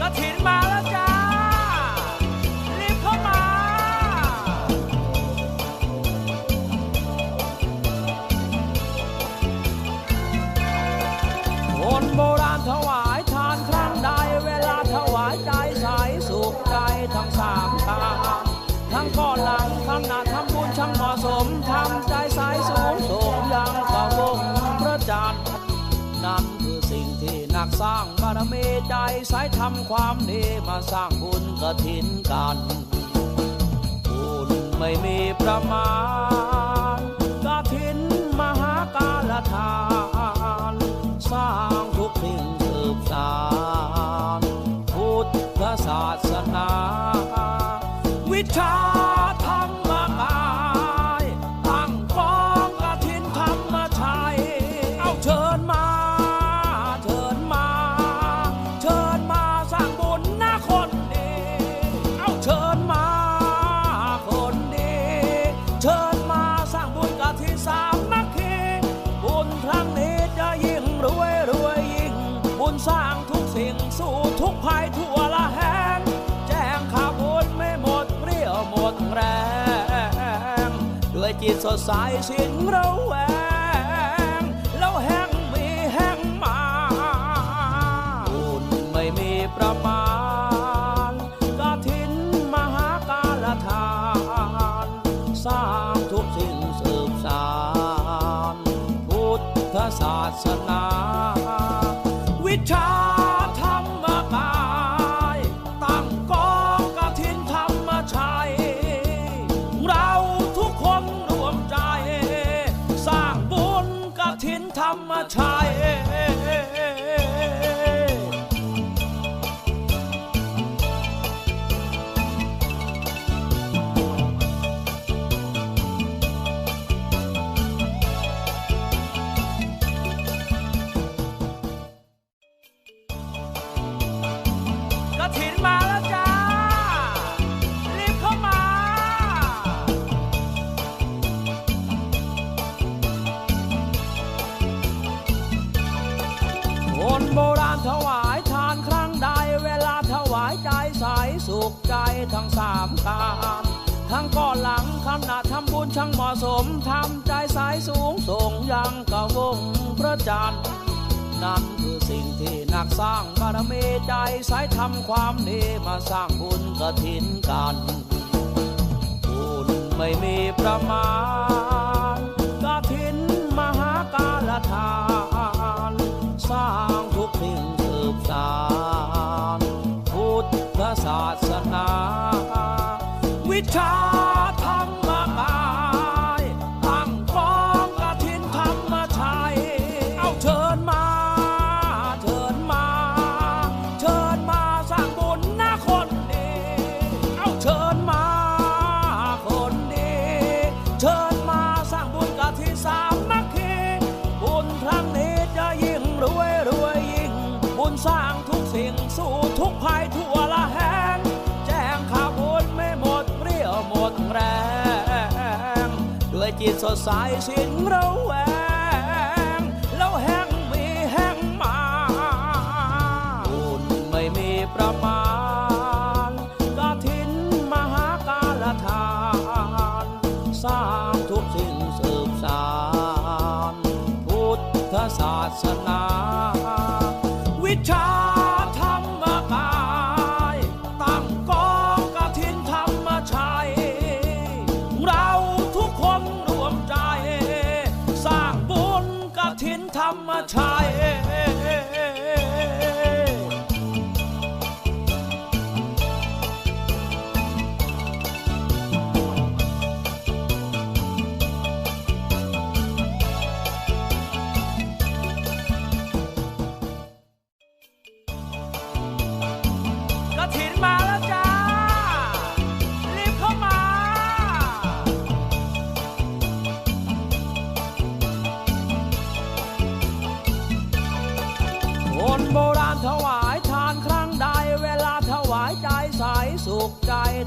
กระถินมาแล้วจ้า รีบเข้ามา คนโบราณถวายทานครั้งใด เวลาถวายใจใสสุขใจทั้งสามทางทั้งก่อนหลังทำหน้าทำบุญช่างเหมาะสมทำใจใสสูงส่ง ที่นักสร้างบารมีใจใช้ทำความดีมาสร้างบุญกระถินกันบุญไม่มีประมาณกระถินมหากาลทาน สร้างทุกสิ่งสืบสานพุทธศาสนา วิชา สิ่งสู่ทุกภัยทั่วละแห่งแจ้งข่าวบุญไม่หมดเรี้ยวหมดแรง ด้วยจิตสดใสสิ้นระแวงแล้วแห่งมีแห่งมาบุญไม่มีประมาณกาถินมหากาลทาน สร้างทุกสิ่งสืบสาน พุทธศาสนา วิชา ฐินธ ทั้งสามการทั้งก่อนหลังคำนาทำบุญช่างเหมาะสมทำใจใสสูงส่งยังกะวงพระจันทร์นั่นคือสิ่งที่นักสร้างบารมีใจใช้ทำความดีมาสร้างบุญกระถินกันบุญไม่มีประมาณกระถินมหากาลทาน ชาธรรมากายตั้งกองกฐินธรรมชัยเอาเชิญมา เชิญมา เชิญมาสร้างบุญนะคนดีเอาเชิญมาคนดีเชิญมาสร้างบุญกะทิสามมัคคีบุญครั้งนี้จะยิ่งรวยรวยยิ่ง บุญสร้างทุกสิ่งสู่ทุกภัยทั่ว จิตสดใสสิ้นราแว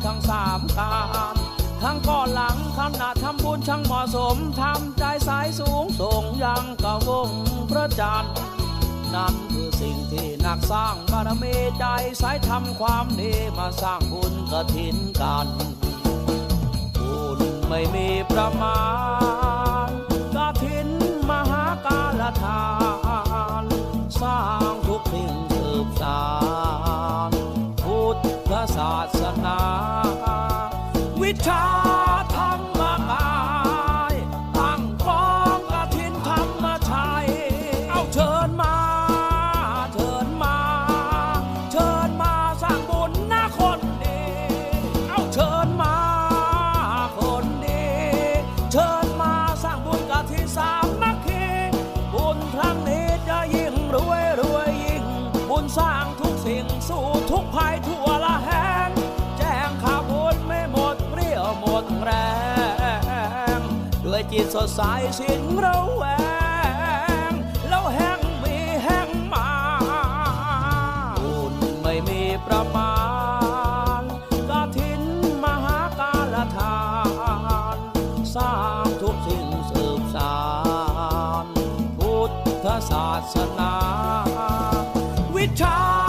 ทั้งสามการทั้งก่อนหลังคำนาทำบุญช่างเหมาะสมทำใจสายสูงส่งยังกะวงพระจันทร์นั้นคือสิ่งที่นักสร้างบารมีใจสายทำความดีมาสร้างบุญกระถินกัน บุญไม่มีประมาณ วิชาธรรมกายตั้งกองกระถินธรรมชัยเอาเชิญมา เชิญมา เชิญมาสร้างบุญนะคนดีเอาเชิญมาคนดีเชิญมาสร้างบุญกะที่สามมัคคีบุญครั้งนี้จะยิ่งรวยรวยยิ่ง บุญสร้างทุกสิ่งสู้ทุกภัยทั่ว จิตสดใสสิ้นระแวงแล้วแห่งมีแห่งมาบุญไม่มีประมาณกาถินมหากาลทาน สร้างทุกสิ่งสืบสาน พุทธศาสนา วิชา